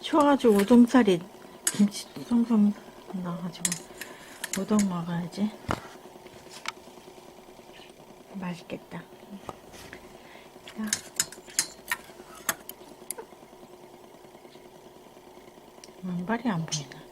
추워가지고 우동살이 김치 송송 나가지고 우동 먹어야지. 맛있겠다. 자. 만발이 안 보이나?